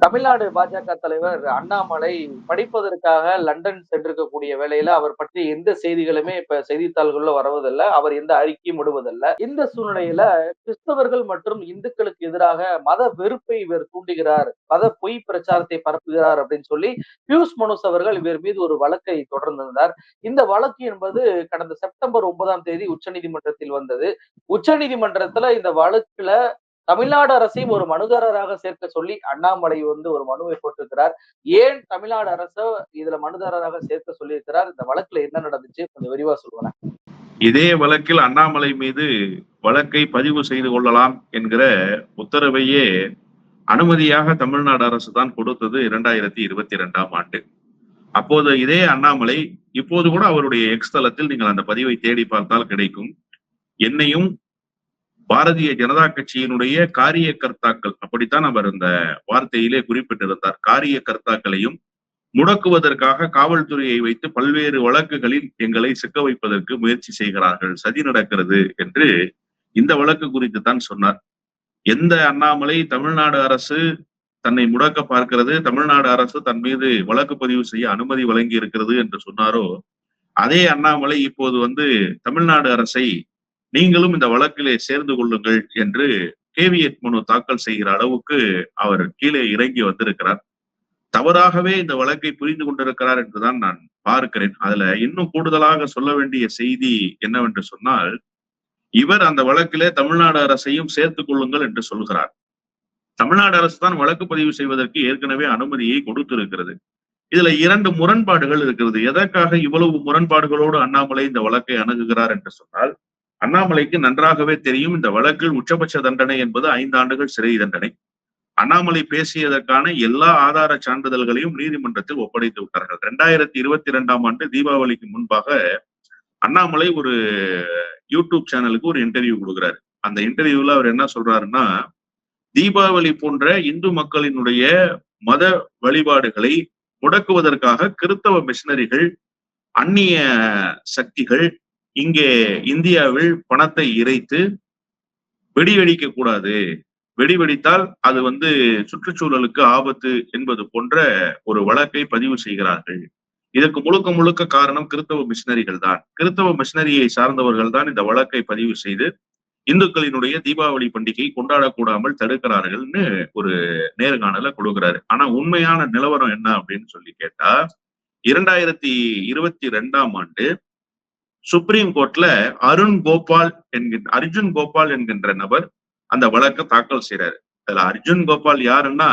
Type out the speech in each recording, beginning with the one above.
தமிழ்நாடு பாஜக தலைவர் அண்ணாமலை படிப்பதற்காக லண்டன் சென்றிருக்கக்கூடிய வேளையில அவர் பற்றி எந்த செய்திகளுமே இப்ப செய்தித்தாள்கள்ல வருவதில்லை. அவர் எந்த அறிக்கையும் விடுவதில்ல. இந்த சூழ்நிலையில கிறிஸ்தவர்கள் மற்றும் இந்துக்களுக்கு எதிராக மத வெறுப்பை இவர் தூண்டுகிறார் மத பொய் பிரச்சாரத்தை பரப்புகிறார் அப்படின்னு சொல்லி பியூஷ் மனோஸ் அவர்கள் இவர் மீது ஒரு வழக்கை தொடர்ந்திருந்தார். இந்த வழக்கு என்பது கடந்த செப்டம்பர் ஒன்பதாம் தேதி உச்சநீதிமன்றத்தில் வந்தது. உச்சநீதிமன்றத்துல இந்த வழக்குல தமிழ்நாடு அரசையும் ஒரு மனுதாரராக சேர்க்க சொல்லி அண்ணாமலை வந்து ஒரு மனுவை போட்டிருக்கிறார். ஏன் தமிழ்நாடு அரசு இதுல மனுதாரராக சேர்க்க சொல்லியிருக்கிறார்? இந்த வழக்குல என்ன நடந்துச்சு? கொஞ்சம் விரிவா சொல்லுவாங்க இதே வழக்கில் அண்ணாமலை மீது வழக்கை பதிவு செய்து கொள்ளலாம் என்கிற உத்தரவையே அனுமதியாக தமிழ்நாடு அரசு தான் கொடுத்தது இரண்டாயிரத்தி இருபத்தி இரண்டாம் ஆண்டு. அப்போது இதே அண்ணாமலை இப்போது கூட அவருடைய எக்ஸ் தளத்தில் நீங்கள் அந்த பதிவை தேடி பார்த்தால் கிடைக்கும். என்னையும் பாரதிய ஜனதா கட்சியினுடைய காரிய கர்த்தாக்கள் அப்படித்தான் அவர் அந்த வார்த்தையிலே குறிப்பிட்டிருந்தார். காரிய கர்த்தாக்களையும் முடக்குவதற்காக காவல்துறையை வைத்து பல்வேறு வழக்குகளில் எங்களை சிக்க வைப்பதற்கு முயற்சி செய்கிறார்கள். சதி நடக்கிறது என்று இந்த வழக்கு குறித்து தான் சொன்னார். எந்த அண்ணாமலை தமிழ்நாடு அரசு தன்னை முடக்க பார்க்கிறது தமிழ்நாடு அரசு தன் மீது வழக்கு பதிவு செய்ய அனுமதி வழங்கி இருக்கிறது என்று சொன்னாரோ அதே அண்ணாமலை இப்போது வந்து தமிழ்நாடு அரசை நீங்களும் இந்த வழக்கிலே சேர்ந்து கொள்ளுங்கள் என்று கேவியட் மனு தாக்கல் செய்கிற அளவுக்கு அவர் கீழே இறங்கி வந்திருக்கிறார். தவறாகவே இந்த வழக்கை புரிந்து கொண்டிருக்கிறார் என்றுதான் நான் பார்க்கிறேன். அதுல இன்னும் கூடுதலாக சொல்ல வேண்டிய செய்தி என்னவென்று சொன்னால் இவர் அந்த வழக்கிலே தமிழ்நாடு அரசையும் சேர்த்துக் கொள்ளுங்கள் என்று சொல்கிறார். தமிழ்நாடு அரசு தான் வழக்கு பதிவு செய்வதற்கு ஏற்கனவே அனுமதியை கொடுத்திருக்கிறது. இதுல இரண்டு முரண்பாடுகள் இருக்கிறது. எதற்காக இவ்வளவு முரண்பாடுகளோடு அண்ணாமலை இந்த வழக்கை அணுகுகிறார் என்று சொன்னால் அண்ணாமலைக்கு நன்றாகவே தெரியும் இந்த வழக்கில் உச்சபட்ச தண்டனை என்பது ஐந்து ஆண்டுகள் சிறை தண்டனை. அண்ணாமலை பேசியதற்கான எல்லா ஆதார சான்றிதழ்களையும் நீதிமன்றத்தில் ஒப்படைத்து விட்டார்கள். இரண்டாயிரத்தி இருபத்தி இரண்டாம் ஆண்டு தீபாவளிக்கு முன்பாக அண்ணாமலை ஒரு யூடியூப் சேனலுக்கு ஒரு இன்டர்வியூ கொடுக்குறாரு. அந்த இன்டர்வியூல அவர் என்ன சொல்றாருன்னா தீபாவளி போன்ற இந்து மக்களினுடைய மத வழிபாடுகளை முடக்குவதற்காக கிறித்தவ மிஷினரிகள் அந்நிய சக்திகள் இங்கே இந்தியாவில் பணத்தை இறைத்து வெடி வெடிக்க கூடாது. வெடி வெடித்தால் அது வந்து சுற்றுச்சூழலுக்கு ஆபத்து என்பது போன்ற ஒரு வழக்கை பதிவு செய்கிறார்கள். இதற்கு முழுக்க முழுக்க காரணம் கிறிஸ்தவ மிஷினரிகள் தான். கிறிஸ்தவ மிஷினரியை சார்ந்தவர்கள் தான் இந்த வழக்கை பதிவு செய்து இந்துக்களினுடைய தீபாவளி பண்டிகை கொண்டாடக்கூடாமல் தடுக்கிறார்கள்னு ஒரு நேர்காணல கொடுக்கிறாரு. ஆனா உண்மையான நிலவரம் என்ன அப்படின்னு சொல்லி கேட்டா இரண்டாயிரத்தி இருபத்தி ரெண்டாம் ஆண்டு சுப்ரீம் கோர்ட்ல அருண் கோபால் என்கின்ற அர்ஜுன் கோபால் என்கின்ற நபர் அந்த வழக்கை தாக்கல் செய்யறாரு அதுல அர்ஜுன் கோபால் யாருன்னா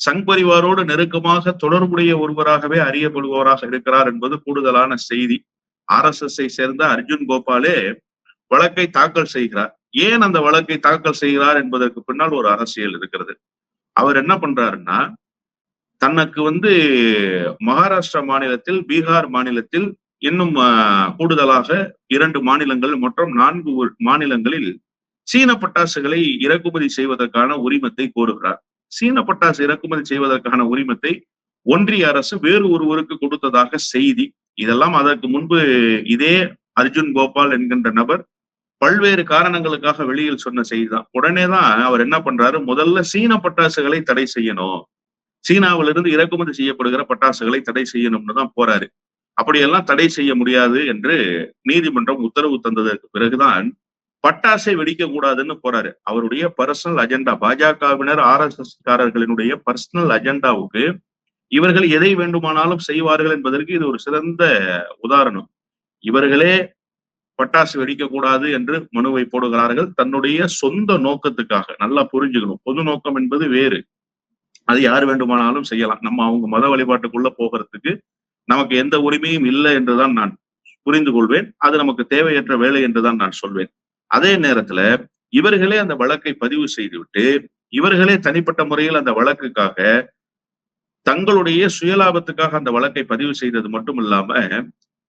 சங் பரிவாரோடு நெருக்கமாக தொடர்புடைய ஒருவராகவே அறியப்படுபவராக இருக்கிறார் என்பது கூடுதலான செய்தி. ஆர் எஸ் எஸ் ஐ சேர்ந்த அர்ஜுன் கோபாலே வழக்கை தாக்கல் செய்கிறார். ஏன் அந்த வழக்கை தாக்கல் செய்கிறார் என்பதற்கு பின்னால் ஒரு அரசியல் இருக்கிறது. அவர் என்ன பண்றாருன்னா தனக்கு வந்து மகாராஷ்டிரா மாநிலத்தில் பீகார் மாநிலத்தில் இன்னும் கூடுதலாக இரண்டு மாநிலங்கள் மற்றும் நான்கு மாநிலங்களில் சீன பட்டாசுகளை இறக்குமதி செய்வதற்கான உரிமத்தை கோருகிறார். சீன பட்டாசு இறக்குமதி செய்வதற்கான உரிமத்தை ஒன்றிய அரசு வேறு ஒருவருக்கு கொடுத்ததாக செய்தி. இதெல்லாம் அதற்கு முன்பு இதே அர்ஜுன் கோபால் என்கின்ற நபர் பல்வேறு காரணங்களுக்காக வெளியில் சொன்ன செய்தி தான். உடனே தான் அவர் என்ன பண்றாரு? முதல்ல சீன பட்டாசுகளை தடை செய்யணும். சீனாவிலிருந்து இறக்குமதி செய்யப்படுகிற பட்டாசுகளை தடை செய்யணும்னு தான் போறாரு. அப்படியெல்லாம் தடை செய்ய முடியாது என்று நீதிமன்றம் உத்தரவு தந்ததற்கு பிறகுதான் பட்டாசை வெடிக்க கூடாதுன்னு போறாரு. அவருடைய பர்சனல் அஜெண்டா பாஜகவினர் ஆர் எஸ் எஸ் காரர்களினுடைய பர்சனல் அஜெண்டாவுக்கு இவர்கள் எதை வேண்டுமானாலும் செய்வார்கள் என்பதற்கு இது ஒரு சிறந்த உதாரணம். இவர்களே பட்டாசு வெடிக்க கூடாது என்று மனுவை போடுகிறார்கள். தன்னுடைய சொந்த நோக்கத்துக்காக நல்லா புரிஞ்சுக்கணும். பொது நோக்கம் என்பது வேறு. அது யார் வேண்டுமானாலும் செய்யலாம். நம்ம அவங்க மத வழிபாட்டுக்குள்ள போகிறதுக்கு நமக்கு எந்த உரிமையும் இல்லை என்றுதான் நான் புரிந்து கொள்வேன். அது நமக்கு தேவையற்ற வேலை என்றுதான் நான் சொல்வேன். அதே நேரத்துல இவர்களே அந்த வழக்கை பதிவு செய்துவிட்டு இவர்களே தனிப்பட்ட முறையில் அந்த வழக்குக்காக தங்களுடைய சுயலாபத்துக்காக அந்த வழக்கை பதிவு செய்தது மட்டும் இல்லாம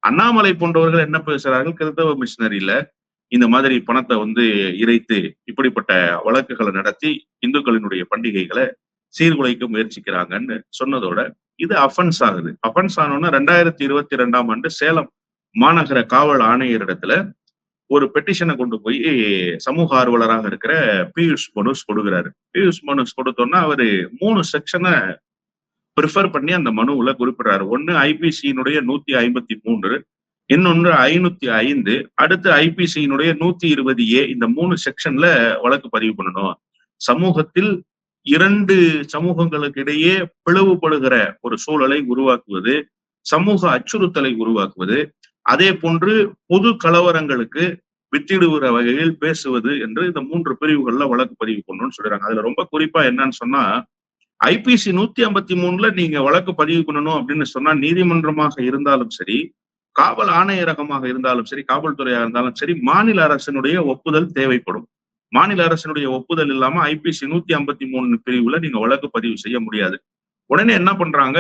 அண்ணாமலை போன்றவர்கள் என்ன பேசுறார்கள்? கிறிஸ்தவ மிஷினரியில இந்த மாதிரி பணத்தை வந்து இறைத்து இப்படிப்பட்ட வழக்குகளை நடத்தி இந்துக்களினுடைய பண்டிகைகளை சீர்குலைக்க முயற்சிக்கிறாங்கன்னு சொன்னதோட இது அஃபென்ஸ் ஆகுது. அஃபென்ஸ் ஆனோன்னா ரெண்டாயிரத்தி இருபத்தி ரெண்டாம் ஆண்டு சேலம் மாநகர காவல் ஆணையர் இடத்துல ஒரு பெட்டிஷனை கொண்டு போய் சமூக ஆர்வலராக இருக்கிற பியூஷ் மனுஸ் கொடுக்குறாரு. பியூஷ் மனுஸ் கொடுத்தோன்னா அவரு மூணு செக்ஷனை ப்ரிஃபர் பண்ணி அந்த மனுவுல குறிப்பிடுறாரு. ஒன்னு ஐபிசியினுடைய நூத்தி ஐம்பத்தி மூன்று இன்னொன்று ஐநூத்தி ஐந்து அடுத்து ஐபிசியினுடைய நூத்தி இருபது ஏ இந்த மூணு செக்ஷன்ல வழக்கு பதிவு பண்ணணும். சமூகத்தில் இரண்டு சமூகங்களுக்கு இடையே பிளவுபடுகிற ஒரு சூழலை உருவாக்குவது சமூக அச்சுறுத்தலை உருவாக்குவது அதே போன்று பொது கலவரங்களுக்கு வித்திடுகிற வகையில் பேசுவது என்று இந்த மூன்று பிரிவுகள்ல வழக்கு பதிவு பண்ணணும்னு சொல்றாங்க அதுல ரொம்ப குறிப்பா என்னன்னு சொன்னா ஐபிசி நூத்தி ஐம்பத்தி மூணுல நீங்க வழக்கு பதிவு பண்ணணும் அப்படின்னு சொன்னா நீதிமன்றமாக இருந்தாலும் சரி காவல் ஆணையரகமாக இருந்தாலும் சரி காவல்துறையாக இருந்தாலும் சரி மாநில அரசினுடைய ஒப்புதல் தேவைப்படும். மாநில அரசினுடைய ஒப்புதல் இல்லாம ஐபிசி நூத்தி ஐம்பத்தி மூணு பிரிவுல நீங்க வழக்கு பதிவு செய்ய முடியாது. உடனே என்ன பண்றாங்க?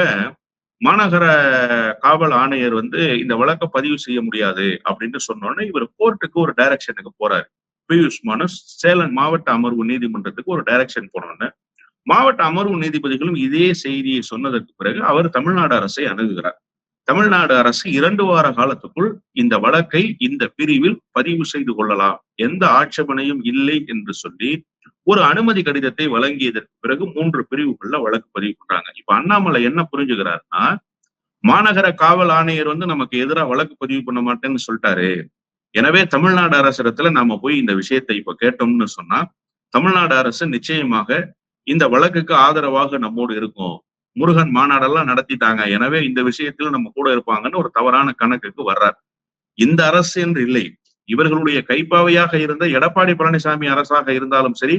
மாநகர காவல் ஆணையர் வந்து இந்த வழக்கை பதிவு செய்ய முடியாது அப்படின்னு சொன்னோடனே இவர் கோர்ட்டுக்கு ஒரு டைரக்ஷனுக்கு போறாரு. பியூஷ் மனு சேலம் மாவட்ட அமர்வு நீதிமன்றத்துக்கு ஒரு டைரக்ஷன் போனோடனே மாவட்ட அமர்வு நீதிபதிகளும் இதே செய்தியை சொன்னதற்கு பிறகு அவர் தமிழ்நாடு அரசை அணுகுகிறார். தமிழ்நாடு அரசு இரண்டு வார காலத்துக்குள் இந்த வழக்கை இந்த பிரிவில் பதிவு செய்து கொள்ளலாம். எந்த ஆட்சேபனையும் இல்லை என்று சொல்லி ஒரு அனுமதி கடிதத்தை வழங்கியதற்கு பிறகு மூன்று பிரிவுகள்ல வழக்கு பதிவு பண்றாங்க. இப்ப அண்ணாமலை என்ன புரிஞ்சுக்கிறாருன்னா மாநகர காவல் ஆணையர் வந்து நமக்கு எதிராக வழக்கு பதிவு பண்ண மாட்டேன்னு சொல்லிட்டாரு. எனவே தமிழ்நாடு அரசிடத்துல நாம போய் இந்த விஷயத்தை இப்ப கேட்டோம்னு சொன்னா தமிழ்நாடு அரசு நிச்சயமாக இந்த வழக்குக்கு ஆதரவாக நம்மோடு இருக்கும். முருகன் மாநாடெல்லாம் நடத்திட்டாங்க. எனவே இந்த விஷயத்தில் நம்ம கூட இருப்பாங்கன்னு ஒரு தவறான கணக்குக்கு வர்றார். இந்த அரசு என்று இல்லை. இவர்களுடைய கைப்பாவையாக இருந்த எடப்பாடி பழனிசாமி அரசாக இருந்தாலும் சரி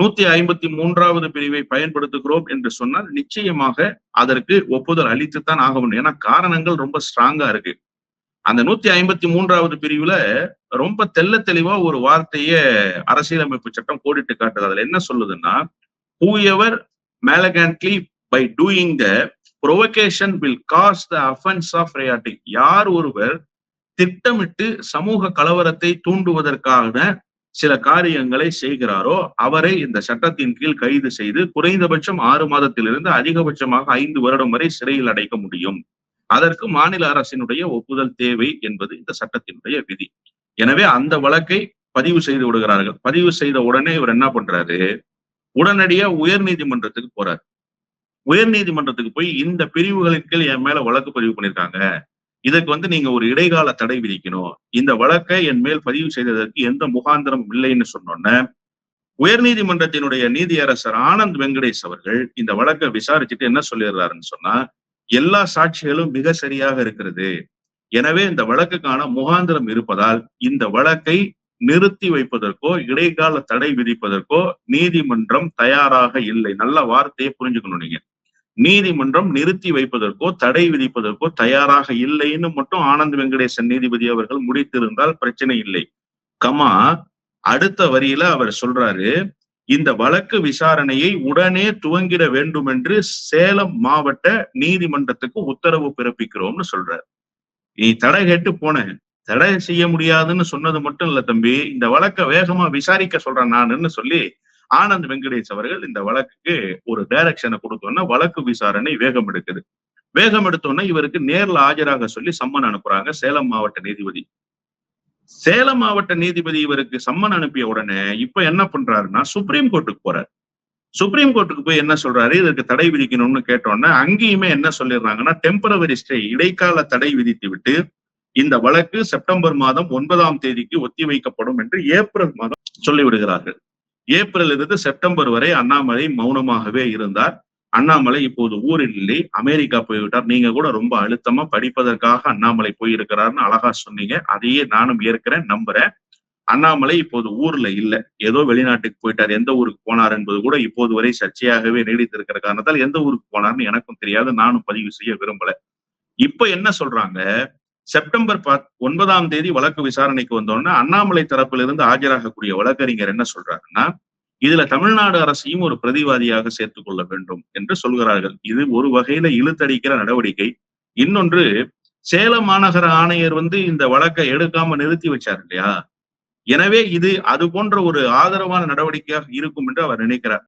நூத்தி ஐம்பத்தி மூன்றாவது பிரிவை பயன்படுத்துகிறோம் என்று சொன்னால் நிச்சயமாக அதற்கு ஒப்புதல் அளித்துத்தான் ஆக முடியும் ஏன்னா காரணங்கள் ரொம்ப ஸ்ட்ராங்கா இருக்கு. அந்த நூத்தி ஐம்பத்தி மூன்றாவது பிரிவுல ரொம்ப தெல்ல தெளிவா ஒரு வார்த்தைய அரசியலமைப்பு சட்டம் கோடிட்டு காட்டுது. அதுல என்ன சொல்லுதுன்னா whoever malignantly by doing the provocation will cause the offence of rioting யார் ஒருவர் திட்டமிட்டு சமூக கலவரத்தை தூண்டுவதற்கான சில காரியங்களை செய்கிறாரோ அவரை இந்த சட்டத்தின் கீழ் கைது செய்து குறைந்தபட்சம் ஆறு மாதத்திலிருந்து அதிகபட்சமாக ஐந்து வருடம் வரை சிறையில் அடைக்க முடியும். அதற்கு மாநில அரசினுடைய ஒப்புதல் தேவை என்பது இந்த சட்டத்தினுடைய விதி. எனவே அந்த வழக்கை பதிவு செய்து விடுகிறார்கள். பதிவு செய்த உடனே இவர் என்ன பண்றாரு? உடனடியா உயர் நீதிமன்றத்துக்கு போறாரு. உயர் நீதிமன்றத்துக்கு போய் இந்த பிரிவுகளின் கீழ் என் மேல வழக்கு பதிவு பண்ணிருக்காங்க. இதற்கு வந்து நீங்க ஒரு இடைக்கால தடை விதிக்கணும். இந்த வழக்கை என் மேல் பதிவு செய்ததற்கு எந்த முகாந்திரம் இல்லைன்னு சொன்னோன்ன உயர் நீதிமன்றத்தினுடைய நீதியரசர் ஆனந்த் வெங்கடேஷ் அவர்கள் இந்த வழக்கை விசாரிச்சுட்டு என்ன சொல்லிடுறாருன்னு சொன்னா எல்லா சாட்சிகளும் மிக சரியாக இருக்கிறது. எனவே இந்த வழக்குக்கான முகாந்திரம் இருப்பதால் இந்த வழக்கை நிறுத்தி வைப்பதற்கோ இடைக்கால தடை விதிப்பதற்கோ நீதிமன்றம் தயாராக இல்லை. நல்ல வார்த்தையை புரிஞ்சுக்கணும் நீங்க. நீதிமன்றம் நிறுத்தி வைப்பதற்கோ தடை விதிப்பதற்கோ தயாராக இல்லைன்னு மட்டும் ஆனந்த் வெங்கடேசன் நீதிபதி அவர்கள் முடித்திருந்தால் பிரச்சனை இல்லை. கமா அடுத்த வரியில அவர் சொல்றாரு இந்த வழக்கு விசாரணையை உடனே துவங்கிட வேண்டும் என்று சேலம் மாவட்ட நீதிமன்றத்துக்கு உத்தரவு பிறப்பிக்கிறோம்னு சொல்றாரு. நீ தடை கேட்டு போன தடை செய்ய முடியாதுன்னு சொன்னது மட்டும் இல்ல தம்பி இந்த வழக்கை வேகமா விசாரிக்க சொல்றேன் நானுன்னு சொல்லி ஆனந்த் வெங்கடேஷ் அவர்கள் இந்த வழக்குக்கு ஒரு டைரக்ஷனை கொடுத்தோன்னா வழக்கு விசாரணை வேகம் எடுக்குது. வேகம் எடுத்தோன்னா இவருக்கு நேர்ல ஆஜராக சொல்லி சம்மன் அனுப்புறாங்க சேலம் மாவட்ட நீதிபதி. சேலம் மாவட்ட நீதிபதி இவருக்கு சம்மன் அனுப்பிய உடனே இப்ப என்ன பண்றாருன்னா சுப்ரீம் கோர்ட்டுக்கு போறாரு. சுப்ரீம் கோர்ட்டுக்கு போய் என்ன சொல்றாரு? இதற்கு தடை விதிக்கணும்னு கேட்டோன்னா அங்கேயுமே என்ன சொல்லிடுறாங்கன்னா டெம்பரவரி ஸ்டே இடைக்கால தடை விதித்து விட்டு இந்த வழக்கு செப்டம்பர் மாதம் ஒன்பதாம் தேதிக்கு ஒத்தி வைக்கப்படும் என்று ஏப்ரல் மாதம் சொல்லிவிடுகிறார்கள். ஏப்ரல் இருந்து செப்டம்பர் வரை அண்ணாமலை மௌனமாகவே இருந்தார். அண்ணாமலை இப்போது ஊரில் இல்லை அமெரிக்கா போய்விட்டார். நீங்க கூட ரொம்ப அழுத்தமா படிப்பதற்காக அண்ணாமலை போயிருக்கிறாருன்னு அழகா சொன்னீங்க. அதையே நானும் ஏற்கிறேன் நம்புறேன். அண்ணாமலை இப்போது ஊர்ல இல்ல. ஏதோ வெளிநாட்டுக்கு போயிட்டார். எந்த ஊருக்கு போனார் என்பது கூட இப்போது வரை சர்ச்சையாகவே நீடித்திருக்கிற காரணத்தால் எந்த ஊருக்கு போனார்னு எனக்கும் தெரியாது. நானும் பதிவு செய்ய விரும்பல. இப்ப என்ன சொல்றாங்க? செப்டம்பர் ஒன்பதாம் தேதி வழக்கு விசாரணைக்கு வந்தோடனே அண்ணாமலை தரப்பிலிருந்து ஆஜராகக்கூடிய வழக்கறிஞர் என்ன சொல்றாருன்னா இதுல தமிழ்நாடு அரசையும் ஒரு பிரதிவாதியாக சேர்த்துக் கொள்ள வேண்டும் என்று சொல்கிறார்கள். இது ஒரு வகையில இழுத்தடிக்கிற நடவடிக்கை. இன்னொன்று சேலம் மாநகர ஆணையர் வந்து இந்த வழக்கை எடுக்காம நிறுத்தி வச்சார் இல்லையா? எனவே இது அது போன்ற ஒரு ஆதரவான நடவடிக்கையாக இருக்கும் என்று அவர் நினைக்கிறார்.